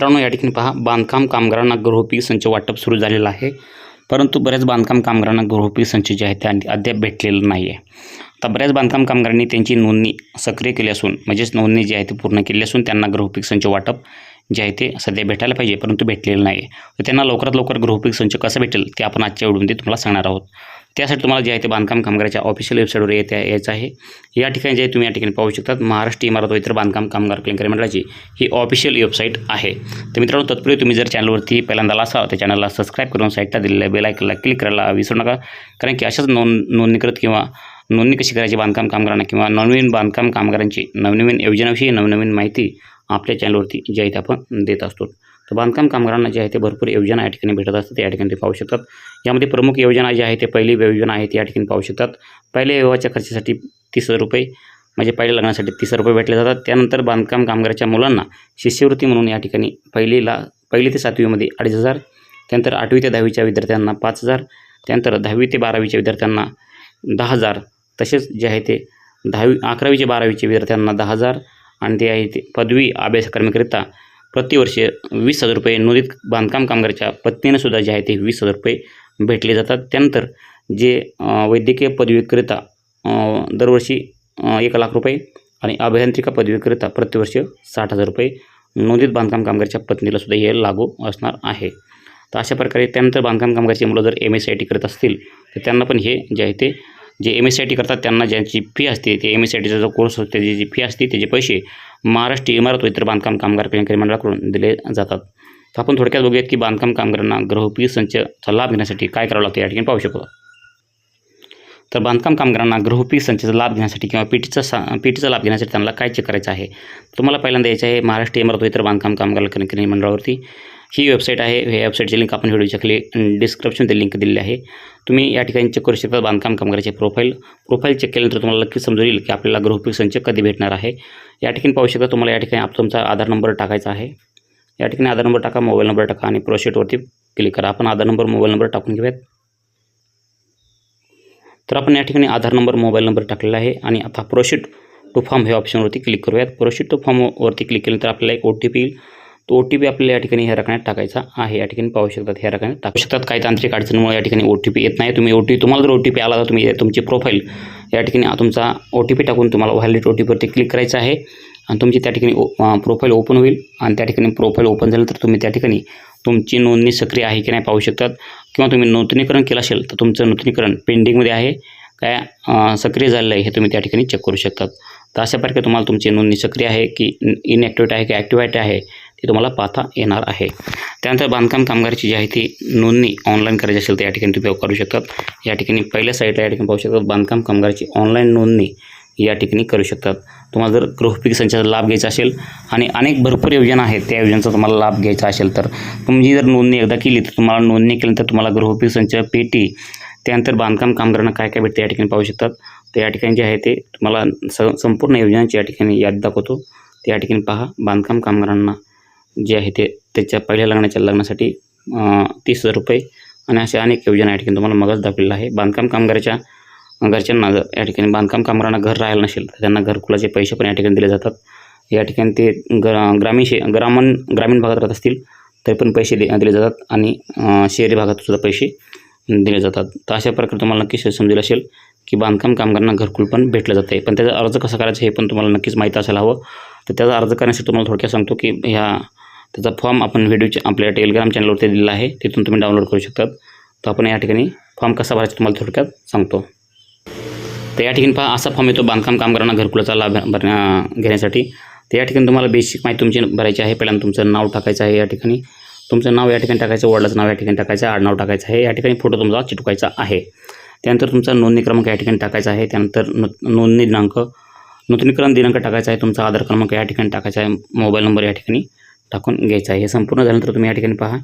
मित्रांनो या ठिकाणी पहा बांधकाम कामगारांना गृहोपयोगी संच वाटप सुरू झालेलं आहे. परंतु बऱ्याच बांधकाम कामगारांना गृहोपयोगी संच जे आहे ते अद्याप भेटलेलं नाही आहे आता बऱ्याच बांधकाम कामगारांनी त्यांची नोंदणी सक्रिय केली असून म्हणजेच नोंदणी जी आहे ती पूर्ण केली असून त्यांना गृहपीक संच वाटप जे आहे ते सध्या भेटायला पाहिजे परंतु भेटलेलं नाही आहे तर त्यांना लवकरात लवकर गृहपीक संच कसं भेटेल ते आपण आजच्या व्हिडिओमध्ये तुम्हाला सांगणार आहोत. त्यासाठी तुम्हाला जे आहे ते बांधकाम कामगाराच्या ऑफिशियल वेबसाईटवर येते यायचं आहे. या ठिकाणी जे तुम्ही या ठिकाणी पाहू शकतात महाराष्ट्र इमारत व इतर बांधकाम कामगार कल्याणकारी मंडळाची ही ऑफिशियल वेबसाईट आहे. तर मित्रांनो तत्पूर्वी तुम्ही जर चॅनलवरती पहिल्यांदा असाल तर चॅनलला सबस्क्राईब करून साईटला दिलेल्या बेलायकनला क्लिक करायला विसरू नका. कारण की अशाच नोंद नोंदणीकृत किंवा नोंदणी कशी करायची बांधकाम कामगारांना किंवा नवनवीन बांधकाम कामगारांची नवनवीन योजनाविषयी नवनवीन माहिती आपल्या चॅनलवरती जे आहे ते आपण देत असतो. तर बांधकाम कामगारांना जे आहे ते भरपूर योजना या ठिकाणी भेटत असतात या ठिकाणी ते पाहू शकतात. यामध्ये प्रमुख योजना जी आहे ते पहिली योजना आहे ती या ठिकाणी पाहू शकतात. पहिल्या विवाहाच्या खर्चासाठी तीस हजार रुपये म्हणजे पहिल्या लग्नासाठी तीस रुपये भेटले जातात. त्यानंतर बांधकाम कामगाराच्या मुलांना शिष्यवृत्ती म्हणून या ठिकाणी पहिलीला पहिली ते सातवीमध्ये अडीच हजार त्यानंतर आठवी ते दहावीच्या विद्यार्थ्यांना पाच हजार त्यानंतर दहावी ते बारावीच्या विद्यार्थ्यांना दहा हजार तसेच जे आहे ते दहावी अकरावीचे बारावीचे विद्यार्थ्यांना दहा हजार आणि ते आहे ते पदवी अभ्यासक्रमाकरिता प्रतिवर्षी वीस हजार रुपये नोंदित बांधकाम कामगाराच्या पत्नीनं सुद्धा जे आहे ते वीस हजार रुपये भेटले जातात. त्यानंतर जे वैद्यकीय पदवीकरिता दरवर्षी एक लाख रुपये आणि अभियांत्रिका पदवीकरिता प्रतिवर्षी साठ हजार रुपये नोंदित बांधकाम कामगाराच्या पत्नीलासुद्धा हे लागू असणार आहे. तर अशा प्रकारे त्यानंतर बांधकाम कामगारची मुलं जर एम एस आय टी करत असतील तर त्यांना पण हे जे आहे ते जे M S C I T करतात त्यांना ज्यांची फी असते ते एम एस सी आय टीचा जो कोर्स असतो त्याची जी फी असते त्याचे पैसे महाराष्ट्र इमारत व इतर बांधकाम कामगार कल्याणकारी मंडळाकडून दिले जातात. तर आपण थोडक्यात बघूयात की बांधकाम कामगारांना गृहोपयोगी संचचा लाभ घेण्यासाठी काय करावं लागतं या ठिकाणी पाहू शकतो. तर बांधकाम कामगारांना गृहोपयोगी संचाचा लाभ घेण्यासाठी किंवा पी टीचा सा पी टीचा लाभ घेण्यासाठी त्यांना काय चेक करायचं आहे? तुम्हाला पहिल्यांदा यायचं आहे महाराष्ट्र इमारत व इतर बांधकाम कामगार कल्याणकारी मंडळावरती. ही वेबसाईट आहे. ह्या वेबसाईटची लिंक आपण व्हिडिओच्या खाली डिस्क्रिप्शनमध्ये लिंक दिलेली आहे. तुम्ही या ठिकाणी चेक करू शकता बांधकाम कामगाराचे प्रोफाईल प्रोफाईल चेक केल्यानंतर तुम्हाला नक्की समजून येईल की आपल्याला गृहोपयोगी संच कधी भेटणार आहे. या ठिकाणी पाहू शकता तुम्हाला या ठिकाणी आप तुमचा आधार नंबर टाकायचा आहे. या ठिकाणी आधार नंबर टाका मोबाईल नंबर टाका आणि प्रोशीटवरती क्लिक करा. आपण आधार नंबर मोबाईल नंबर टाकून घेऊयात. तर आपण या ठिकाणी आधार नंबर मोबाईल नंबर टाकलेला आहे आणि आता प्रोशीट टू फॉर्म हे ऑप्शनवरती क्लिक करूयात. प्रोशीट टू फॉर्मवरती क्लिक केल्यानंतर आपल्याला एक ओ टी पी येईल. तो ओ टी पी आपल्याला या ठिकाणी ह्या रकण्यात टाकायचा आहे. या ठिकाणी पाहू शकतात ह्या रकण्यात टाकू शकतात. काही तांत्रिक अडचणीमुळे या ठिकाणी ओ टी पी येत नाही. तुम्ही ओ टी तुम्हाला जर ओ टी पी आला तर तुम्ही तुमची प्रोफाईल या ठिकाणी तुमचा ओ टी पी टाकून तुम्हाला व्हॅलिड ओ टी पीवरती क्लिक करायचं आहे. आणि तुमची त्या ठिकाणी प्रोफाईल ओपन होईल. आणि त्या ठिकाणी प्रोफाईल ओपन झालं तर तुम्ही त्या ठिकाणी तुमची नोंदणी सक्रिय आहे की नाही पाहू शकतात. किंवा तुम्ही नूतनीकरण केलं असेल तर तुमचं नूतनीकरण पेंडिंगमध्ये आहे. काय सक्रिय झालेलं आहे हे तुम्ही त्या ठिकाणी चेक करू शकतात. तर अशा प्रकारे तुम्हाला तुमची नोंदणी सक्रिय आहे की इनॲक्टिवेट आहे की ॲक्टिवेट आहे ती तुम्हाला पाहता येणार आहे. त्यानंतर बांधकाम कामगाराची जी आहे ती नोंदणी ऑनलाईन करायची असेल तर या ठिकाणी तुम्ही करू शकतात. या ठिकाणी पहिल्या साईडला या ठिकाणी पाहू शकतात बांधकाम कामगाराची ऑनलाईन नोंदणी या ठिकाणी करू शकतात. तुम्हाला जर गृहपीक संचाचा लाभ घ्यायचा असेल आणि अनेक भरपूर योजना आहेत त्या योजनेचा तुम्हाला लाभ घ्यायचा असेल तर तुम्ही जर नोंदणी एकदा केली तर तुम्हाला नोंदणी केल्यानंतर तुम्हाला गृहपीक संच पेटी त्यानंतर बांधकाम कामगारांना काय काय भेटते या ठिकाणी पाहू शकतात. तर या ठिकाणी जे आहे ते तुम्हाला स संपूर्ण योजनांची या ठिकाणी यादी दाखवतो. त्या ठिकाणी पहा बांधकाम कामगारांना जे आहे ते त्याच्या पहिल्या लग्नाच्या लग्नासाठी तीस हजार रुपये आणि अशा अनेक योजना या ठिकाणी तुम्हाला मगच दाखवलेलं आहे. बांधकाम कामगाराच्या घरच्यांना जर या ठिकाणी बांधकाम कामगारांना घर राहायला नसेल तर त्यांना घरकुलाचे पैसे पण या ठिकाणी दिले जातात. या ठिकाणी ते ग्रा ग्रामीण शे ग्रामीण ग्रामीण भागात राहत असतील तरी पण पैसे दि दिले जातात आणि शहरी भागातसुद्धा पैसे दिले जातात. तर अशा प्रकारे तुम्हाला नक्कीच समजेल असेल की बांधकाम कामगारांना घरकुल पण भेटलं जातं आहे पण त्याचा अर्ज कसा करायचा हे पण तुम्हाला नक्कीच माहीत असायला हवं. तर त्याचा अर्ज करण्यासाठी तुम्हाला थोडक्यात सांगतो की ह्या त्याचा फॉर्म आपण व्हिडिओच्या आपल्या टेलिग्राम चॅनलवरती दिलेला आहे. तिथून तुम्ही डाउनलोड करू शकतात. तर आपण या ठिकाणी फॉर्म कसा भरायचा तुम्हाला थोडक्यात सांगतो. तर या ठिकाणी पहा असा फॉर्म येतो बांधकाम कामगारांना घरकुलाचा लाभ भरण्या घेण्यासाठी. तर या ठिकाणी तुम्हाला बेसिक माहिती तुमची भरायची आहे. पहिल्यांदा तुमचं नाव टाकायचं आहे या ठिकाणी. तुमचं नाव या ठिकाणी टाकायचं वडिलाचं नाव या ठिकाणी टाकायचं आहे आडनाव टाकायचं आहे. या ठिकाणी फोटो तुमचा चिटकायचा आहे. त्यानंतर तुमचा नोंदणी क्रमांक या ठिकाणी टाकायचा आहे. त्यानंतर नोंदणी दिनांक नूतनीकरण दिनांक टाकायचा आहे. तुमचा आधार क्रमांक या ठिकाणी टाकायचा आहे. मोबाईल नंबर या ठिकाणी टाकून घ्यायचा आहे. हे संपूर्ण झाल्यानंतर तुम्ही या ठिकाणी पहा.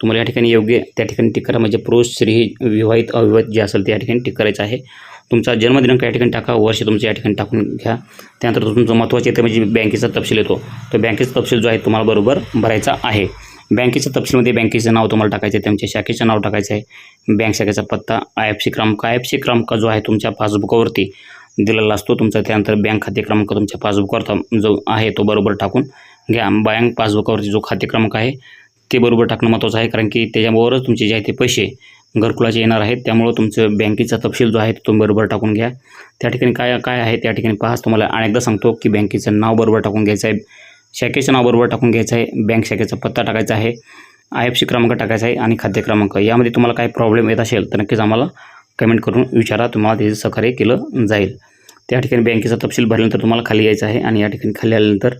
तुम्हाला या ठिकाणी योग्य त्या ठिकाणी टिक करा. म्हणजे पुरुष स्त्री विवाहित अविवाहित जे असेल ते या ठिकाणी टिक करायचं आहे. तुमचा जन्मदिनांक या ठिकाणी टाका. वर्ष तुमचं या ठिकाणी टाकून घ्या. त्यानंतर तुमचं महत्त्वाचे येतं म्हणजे बँकेचा तपशील येतो. तो बँकेचा तपशील जो आहे तुम्हाला बरोबर भरायचा आहे. बँकेच्या तपशीलमध्ये बँकेचं नाव तुम्हाला टाकायचं आहे. तुमच्या शाखेचं नाव टाकायचं आहे. बँक शाखेचा पत्ता आय एफ सी क्रमांक. आय एफ सी क्रमांक जो आहे तुमच्या पासबुकावरती दिलेला असतो. तुमचा त्यानंतर बँक खाते क्रमांक तुमच्या पासबुकवर जो आहे तो बरोबर टाकून घ्या. बँक पासबुकावरती जो खाते क्रमांक आहे ते बरोबर टाकणं महत्त्वाचं आहे कारण की त्याच्याबरोबरच तुमचे जे आहे ते पैसे घरकुलाचे येणार आहेत. त्यामुळं तुमचं बँकेचा तपशील जो आहे तो तुम्ही बरोबर टाकून घ्या. त्या ठिकाणी काय काय आहे त्या ठिकाणी पहा. तुम्हाला अनेकदा सांगतो की बँकेचं नाव बरोबर टाकून घ्यायचं आहे. शाखेचं नाव बरोबर टाकून घ्यायचं आहे. बँक शाखेचा पत्ता टाकायचा आहे. आय एफ सी क्रमांक टाकायचा आहे आणि खाते क्रमांक. यामध्ये तुम्हाला काही प्रॉब्लेम येत असेल तर नक्कीच आम्हाला कमेंट करून विचारा. तुम्हाला त्याचं सहकार्य केलं जाईल. त्या ठिकाणी बँकेचा तपशील भरल्यानंतर तुम्हाला खाली यायचं आहे आणि या ठिकाणी खाली आल्यानंतर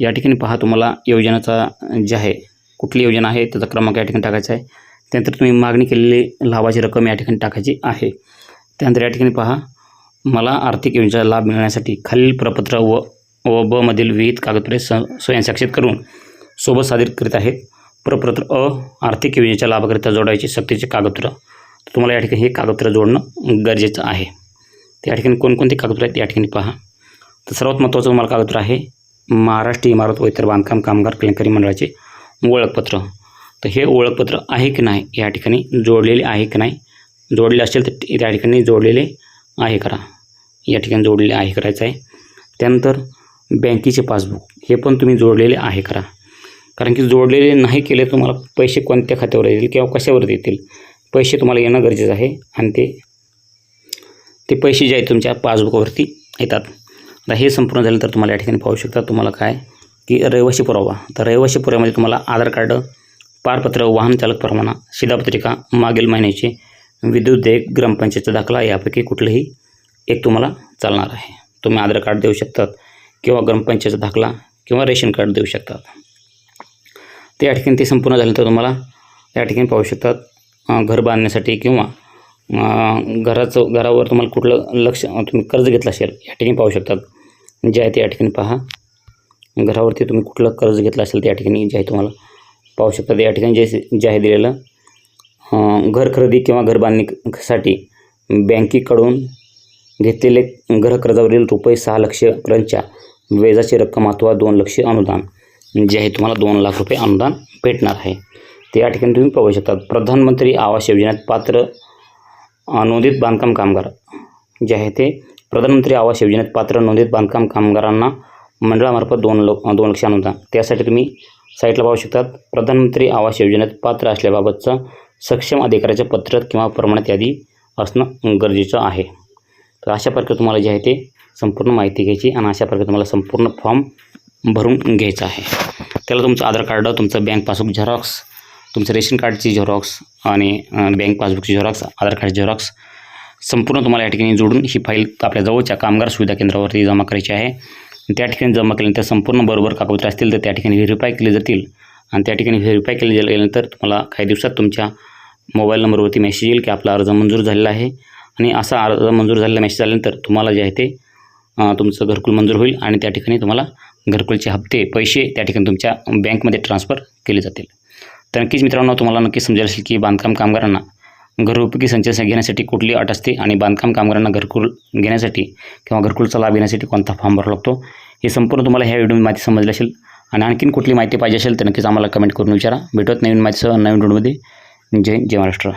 या ठिकाणी पहा तुम्हाला योजनेचा जे आहे कुठली योजना आहे त्याचा क्रमांक या ठिकाणी टाकायचा आहे. त्यानंतर तुम्ही मागणी केलेली लाभाची रक्कम या ठिकाणी टाकायची आहे. त्यानंतर या ठिकाणी पहा मला आर्थिक योजनेचा लाभ मिळण्यासाठी खालील प्रपत्र व व बमधील विविध कागदपत्रे स स्वयंसाक्षित करून सोबत सादर करीत आहेत. प्रपत्र अ आर्थिक योजनेच्या लाभाकरिता जोडायचे सक्तीचे कागदपत्र. तर तुम्हाला या ठिकाणी हे कागदपत्र जोडणं गरजेचं आहे. त्या ठिकाणी कोणकोणते कागदपत्र आहेत या ठिकाणी पहा. तर सर्वात महत्त्वाचं तुम्हाला कागदपत्र आहे महाराष्ट्र इमारत व इतर बांधकाम कामगार कलंकारी मंडळाचे ओळखपत्र. तर हे ओळखपत्र आहे की नाही? या ठिकाणी जोडलेले आहे की नाही? जोडले असेल तर त्या ठिकाणी जोडलेले आहे करा. या ठिकाणी जोडलेले आहे करायचं आहे. त्यानंतर बँकेचे पासबुक हे पण तुम्ही जोडलेले आहे करा. कारण की जोडलेले नाही केले तुम्हाला पैसे कोणत्या खात्यावर येतील किंवा कशावर येतील पैसे तुम्हाला येणं गरजेचं आहे आणि ते ते पैसे जे आहेत तुमच्या पासबुकवरती येतात. आता हे संपूर्ण झालं तर तुम्हाला या ठिकाणी पाहू शकता तुम्हाला काय की रहिवासी पुरावा. तर रहिवासी पुराव्यामध्ये तुम्हाला आधार कार्ड पारपत्र वाहन चालक परवाना शिधापत्रिका मागील महिन्याचे विद्युत देयक ग्रामपंचायतचा दाखला यापैकी कुठलंही एक तुम्हाला चालणार आहे. तुम्ही आधार कार्ड देऊ शकतात किंवा ग्रामपंचायतचा दाखला किंवा रेशन कार्ड देऊ शकतात. ते या ठिकाणी ते संपूर्ण झाल्यानंतर तुम्हाला या ठिकाणी पाहू शकतात घर बांधण्यासाठी किंवा घराचं घरावर तुम्हाला कुठलं लक्ष तुम्ही कर्ज घेतलं असेल या ठिकाणी पाहू शकतात. जे आहे ते या ठिकाणी पहा. घरावरती तुम्ही कुठलं कर्ज घेतलं असेल त्या ठिकाणी जे आहे तुम्हाला पाहू शकतात. या ठिकाणी जे जे आहे दिलेलं घर खरेदी किंवा घर बांधणीसाठी बँकेकडून घेतलेले घर कर्जावरील रुपये सहा लक्षपर्यंतच्या व्याजाची रक्कम अथवा दोन लक्ष अनुदान जे आहे तुम्हाला दोन लाख रुपये अनुदान भेटणार आहे. ते या ठिकाणी तुम्ही पाहू शकता प्रधानमंत्री आवास योजनेत पात्र नोंदित बांधकाम कामगार जे आहे ते प्रधानमंत्री आवास योजनेत पात्र नोंदित बांधकाम कामगारांना मंडळामार्फत दोन लो दोन लक्ष अनुदान. त्यासाठी तुम्ही साईटला पाहू शकतात. प्रधानमंत्री आवास योजनेत पात्र असल्याबाबतचं सक्षम अधिकाऱ्याचं पत्र किंवा प्रमाणित यादी असणं गरजेचं आहे. तर अशा प्रकारे तुम्हाला जे आहे ते संपूर्ण माहिती घ्यायची आणि अशा प्रकारे तुम्हाला संपूर्ण फॉर्म भरून घ्यायचा आहे. त्याला तुमचं आधार कार्ड तुमचं बँक पासबुक झेरॉक्स तुमचं रेशन कार्डची झेरॉक्स आणि बँक पासबुकची झेरॉक्स आधार कार्ड झेरॉक्स संपूर्ण तुम्हाला या ठिकाणी जोडून ही फाईल आपल्या जवळच्या कामगार सुविधा केंद्रावरती जमा करायची आहे. त्या ठिकाणी जमा केल्यानंतर संपूर्ण बरोबर कागदपत्र असतील तर त्या ठिकाणी व्हेरीफाय केले जातील. आणि त्या ठिकाणी व्हेरीफाय केले गेल्यानंतर तुम्हाला काही दिवसात तुमच्या मोबाईल नंबरवरती मेसेज येईल की आपला अर्ज मंजूर झालेला आहे. आणि असा अर्ज मंजूर झालेला मेसेज आल्यानंतर तुम्हाला जे आहे ते तुमचं घरकुल मंजूर होईल आणि त्या ठिकाणी तुम्हाला घरकुलचे हप्ते पैसे त्या ठिकाणी तुमच्या बँकमध्ये ट्रान्सफर केले जातील. तर नक्कीच मित्रांनो तुम्हाला नक्कीच समजेल असेल की बांधकाम कामगारांना घरोपयोगी संचय घेण्यासाठी कुठली अट असते आणि बांधकाम कामगारांना घरकुल घेण्यासाठी किंवा घरकुलचा लाभ घेण्यासाठी कोणता फॉर्म भरावा लागतो? हे संपूर्ण तुम्हाला ह्या व्हिडिओमध्ये माहिती समजली असेल. आणि आणखीन कुठली माहिती पाहिजे असेल तर नक्कीच आम्हाला कमेंट करून विचारा. भेटत नवीन माहितीसह नवीन व्हिडिओमध्ये जय जय महाराष्ट्र.